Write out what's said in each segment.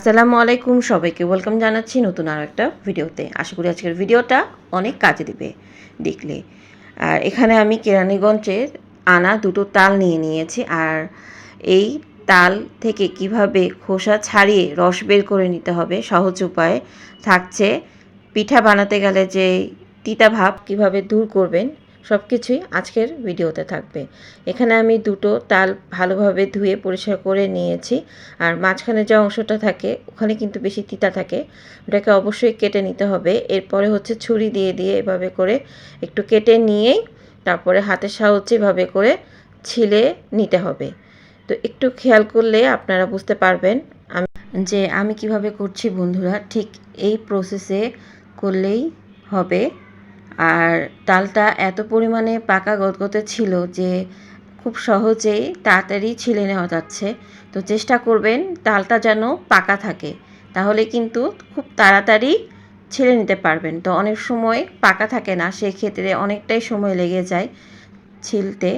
আসসালামু আলাইকুম সবাইকে। ওয়েলকাম জানাচ্ছি নতুন আরও একটা ভিডিওতে। আশা করি আজকের ভিডিওটা অনেক কাজে দিবে দেখলে। আর এখানে আমি কেরানীগঞ্জের আনা দুটো তাল নিয়ে নিয়েছি। আর এই তাল থেকে কীভাবে খোসা ছাড়িয়ে রস বের করে নিতে হবে, সহজ উপায়ে থাকছে। পিঠা বানাতে গেলে যে তিতা ভাব কীভাবে দূর করবেন সব কিছুই আজকের ভিডিওতে থাকবে। এখানে আমি দুটো তাল ভালোভাবে ধুয়ে পরিষ্কার করে নিয়েছি আর মাঝখানে যে অংশটা থাকে, ওখানে কিন্তু বেশি তিতা থাকে। ওটাকে অবশ্যই কেটে নিতে হবে। এরপরে হচ্ছে ছুরি দিয়ে দিয়ে এভাবে করে একটু কেটে নিয়েই তারপরে হাতের সাহায্যে এভাবে করে ছিলে নিতে হবে। তো একটু খেয়াল করলে আপনারা বুঝতে পারবেন আমি যে আমি কীভাবে করছি বন্ধুরা, ঠিক এই প্রসেসে করলেই হবে। আর তালটা এত পরিমাণে পাকা গদগদে ছিল যে খুব সহজেই তাড়াতাড়ি ছিলে নেওয়া যাচ্ছে। তো চেষ্টা করবেন তালটা যেন পাকা থাকে, তাহলে কিন্তু খুব তাড়াতাড়ি ছেড়ে নিতে পারবেন। তো অনেক সময় পাকা থাকে না, সেক্ষেত্রে অনেকটাই সময় লেগে যায় ছিলতে।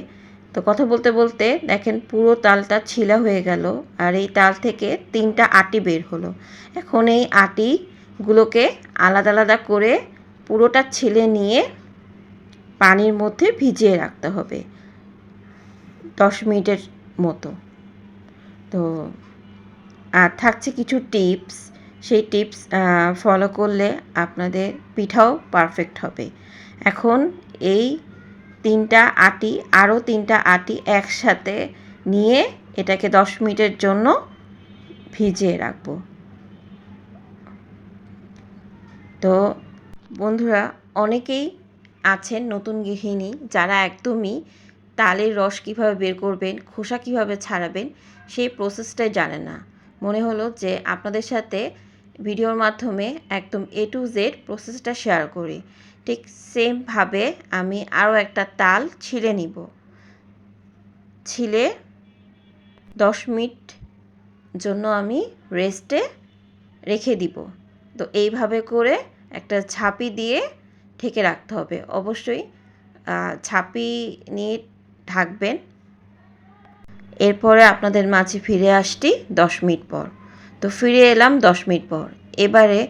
তো কথা বলতে বলতে দেখেন পুরো তালটা ছিলা হয়ে গেল আর এই তাল থেকে তিনটা আটি বের হলো। এখন এই আটিগুলোকে আলাদা আলাদা করে পুরোটা ছিলে নিয়ে পানির মধ্যে ভিজিয়ে রাখতে হবে। দশ মিনিটের মতো। তো, আর থাকছে কিছু টিপস। সেই টিপস ফলো করলে আপনাদের পিঠাও পারফেক্ট হবে। এখন এই তিনটা আটি, আরও তিনটা আটি একসাথে নিয়ে এটাকে দশ মিনিটের জন্য ভিজিয়ে রাখব। তো বন্ধুরা, অনেকেই আছেন নতুন গৃহিণী যারা একদমই তালের রস কীভাবে বের করবেন, খোসা কীভাবে ছাড়াবেন সেই প্রসেসটাই জানে না। মনে হলো যে আপনাদের সাথে ভিডিওর মাধ্যমে একদম এ টু জেড প্রসেসটা শেয়ার করি। ঠিক সেমভাবে আমি আরও একটা তাল ছিলে নিব। ছিলে দশ মিনিট জন্য আমি রেস্টে রেখে দিব। তো এইভাবে করে একটা ছাপি দিয়ে ঢেকে রাখতে হবে। অবশ্যই ছাপি নিয়ে ঢাকবেন। এরপরে আপনাদের মাঝে ফিরে আসটি দশ মিনিট পর। তো ফিরে এলাম দশ মিনিট পর। এবারে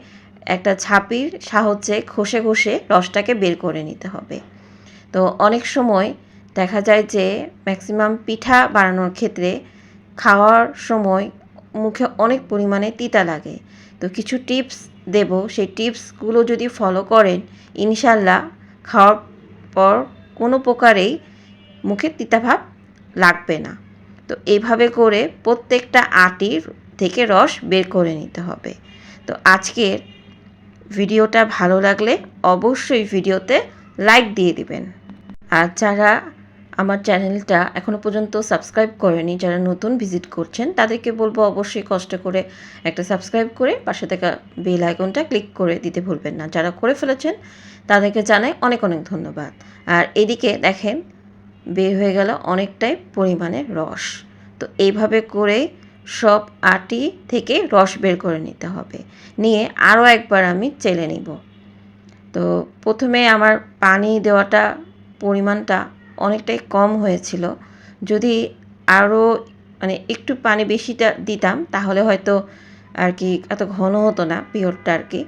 একটা ছাপির সাহায্যে ঘষে ঘষে রসটাকে বের করে নিতে হবে। তো অনেক সময় দেখা যায় যে ম্যাক্সিমাম পিঠা বানানোর ক্ষেত্রে খাওয়ার সময় মুখে অনেক পরিমাণে তিতা লাগে। তো কিছু টিপস দেব। সেই টিপসগুলো যদি ফলো করেন ইনশাল্লাহ খাওয়ার পর কোনো প্রকারেই মুখে তিতাভাব লাগবে না। তো এইভাবে করে প্রত্যেকটা আটির থেকে রস বের করে নিতে হবে। তো আজকের ভিডিওটা ভালো লাগলে অবশ্যই ভিডিওতে লাইক দিয়ে দিবেন। আর যারা আমার চ্যানেলটা এখনও পর্যন্ত সাবস্ক্রাইব করেনি যারা নতুন ভিজিট করছেন, তাদেরকে বলব অবশ্যই কষ্ট করে একটা সাবস্ক্রাইব করে পাশে থাকা বেল আইকনটা ক্লিক করে দিতে ভুলবেন না। যারা করে ফেলেছেন, তাদেরকে জানাই অনেক অনেক ধন্যবাদ। আর এদিকে দেখেন, বের হয়ে গেল অনেকটাই পরিমাণে রস। তো এইভাবে করে সব আটি থেকে রস বের করে নিতে হবে। নিয়ে আরও একবার আমি চেলে নিব। তো প্রথমে আমার পানি দেওয়াটা পরিমাণটা অনেকটাই কম হয়েছিল। যদি আরও মানে একটু পানি বেশিটা দিতাম, তাহলে হয়তো আর কি এত ঘন হতো না পিওরটা আর কি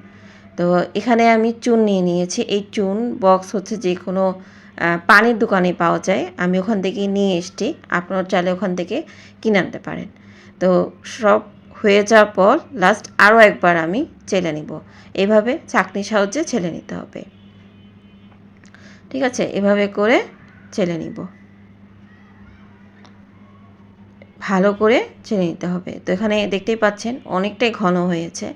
তো এখানে আমি চুন নিয়ে নিয়েছি। এই চুন বক্স হচ্ছে যে কোনো পানির দোকানে পাওয়া যায়। আমি ওখান থেকে নিয়ে এসছি। আপনার চাইলে ওখান থেকে কিনে আনতে পারেন। তো সব হয়ে যাওয়ার পর লাস্ট আরও একবার আমি চেলে নিব। এভাবে চাকনির সাহায্যে ছেলে নিতে হবে। ঠিক আছে? এভাবে করে চেলে নিব। ভালো করে চেলে নিতে হবে। তো এখানে দেখতেই পাচ্ছেন অনেকটাই ঘন হয়েছে।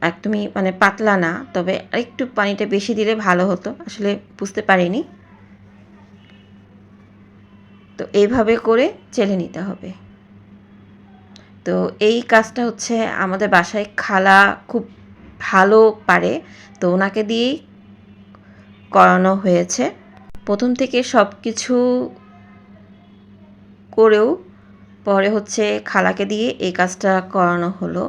একদমই মানে পাতলা না, তবে একটু পানিটা বেশি দিলে ভালো হতো। আসলে বুঝতে পারিনি। তো এইভাবে করে চেলে নিতে হবে। তো এই কাজটা হচ্ছে আমাদের বাসায় খালা খুব ভালো পারে। তো ওনাকে দিয়েই করানো হয়েছে। প্রথম থেকে সব কিছু করেও পরে হচ্ছে খালাকে দিয়ে এই কাজটা করানো হলো।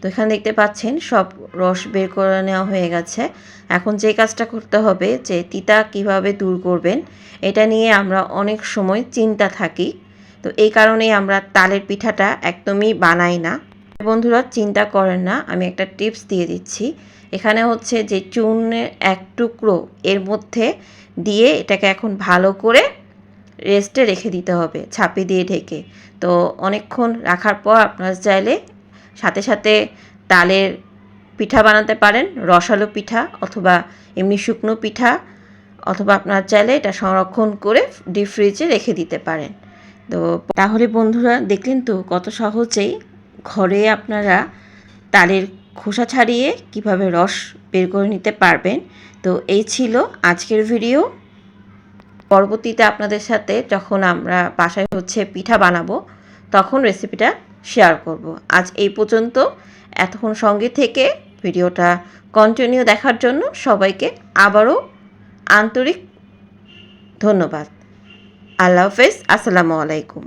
তো এখানে দেখতে পাচ্ছেন, সব রস বের করে নেওয়া হয়ে গেছে। এখন যে কাজটা করতে হবে, যে তিতা কীভাবে দূর করবেন, এটা নিয়ে আমরা অনেক সময় চিন্তা থাকি। তো এই কারণেই আমরা তালের পিঠাটা একদমই বানাই না। বন্ধুরা, চিন্তা করেন না, আমি একটা টিপস দিয়ে দিচ্ছি। এখানে হচ্ছে যে চুনের এক টুকরো, এর মধ্যে দিয়ে এটাকে এখন ভালো করে রেস্টে রেখে দিতে হবে ছাপি দিয়ে ঢেকে। তো অনেকক্ষণ রাখার পর আপনারা চাইলে সাথে সাথে তালের পিঠা বানাতে পারেন, রসালো পিঠা অথবা এমনি শুকনো পিঠা, অথবা আপনার চাইলে এটা সংরক্ষণ করে ডিপ ফ্রিজে রেখে দিতে পারেন। তো তাহলে বন্ধুরা দেখলেন তো কত সহজেই ঘরে আপনারা তালের খোসা ছাড়িয়ে কীভাবে রস বের করে নিতে পারবেন। তো এই ছিল আজকের ভিডিও পরবর্তীতে আপনাদের সাথে যখন আমরা বাসায় হচ্ছে পিঠা বানাবো, তখন রেসিপিটা শেয়ার করব। আজ এই পর্যন্ত। এতক্ষণ সঙ্গে থেকে ভিডিওটা কন্টিনিউ দেখার জন্য সবাইকে আবারও আন্তরিক ধন্যবাদ। আল্লাহ হাফেজ। আসসালামু আলাইকুম।